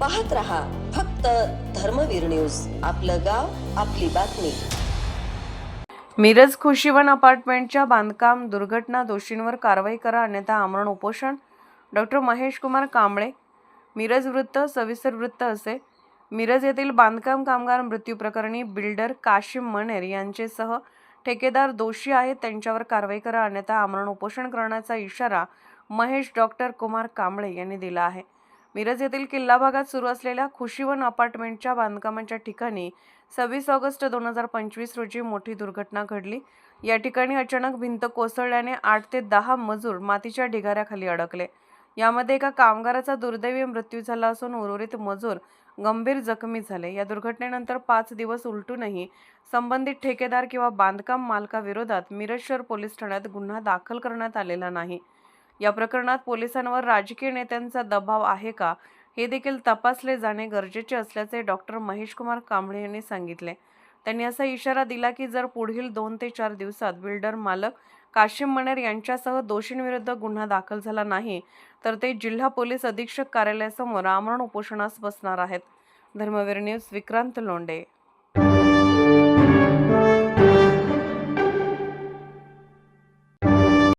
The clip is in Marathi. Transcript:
पाहत रहा फक्त धर्मवीर न्यूज. आपलं गाव आपली बातमी. मिरज खुशीवन अपार्टमेंटच्या बांधकाम दुर्घटना दोषींवर कारवाई करा अन्यथा आमरण उपोषण. डॉक्टर महेश कुमार कांबळे मिरज वृत्त सविस्तर वृत्त असे. मिरज येथील बांधकाम कामगार मृत्यू प्रकरणी बिल्डर काशिम मनेर यांचेसह ठेकेदार दोषी आहेत त्यांच्यावर कारवाई करा अन्यथा आमरण उपोषण करण्याचा इशारा महेश डॉक्टर कुमार कांबळे यांनी दिला आहे. मिरज येथील किल्ला भागात सुरू असलेल्या खुशीवन अपार्टमेंटच्या बांधकामाच्या ठिकाणी सव्वीस ऑगस्ट दोन हजार पंचवीस रोजी मोठी दुर्घटना घडली. या ठिकाणी अचानक भिंत कोसळल्याने आठ ते दहा मजूर मातीच्या ढिगाऱ्याखाली अडकले. यामध्ये एका कामगाराचा दुर्दैवी मृत्यू झाला असून उर्वरित मजूर गंभीर जखमी झाले. या दुर्घटनेनंतर पाच दिवस उलटूनही संबंधित ठेकेदार किंवा बांधकाम मालकाविरोधात मिरज शहर पोलीस ठाण्यात गुन्हा दाखल करण्यात आलेला नाही. या प्रकरणात पोलिसांवर राजकीय नेत्यांचा दबाव आहे का? हे देखील तपासले जाणे गरजेचे असल्याचे डॉक्टर महेश कुमार कांबळे यांनी सांगितले. त्यांनी असा इशारा दिला की जर पुढील दोन ते चार दिवसात बिल्डर मालक काशिम मनेर यांच्यासह दोषींविरुद्ध गुन्हा दाखल झाला नाही तर ते जिल्हा पोलीस अधीक्षक कार्यालयासमोर आमरण उपोषणास बसणार आहेत. धर्मवीर न्यूज विक्रांत लोंडे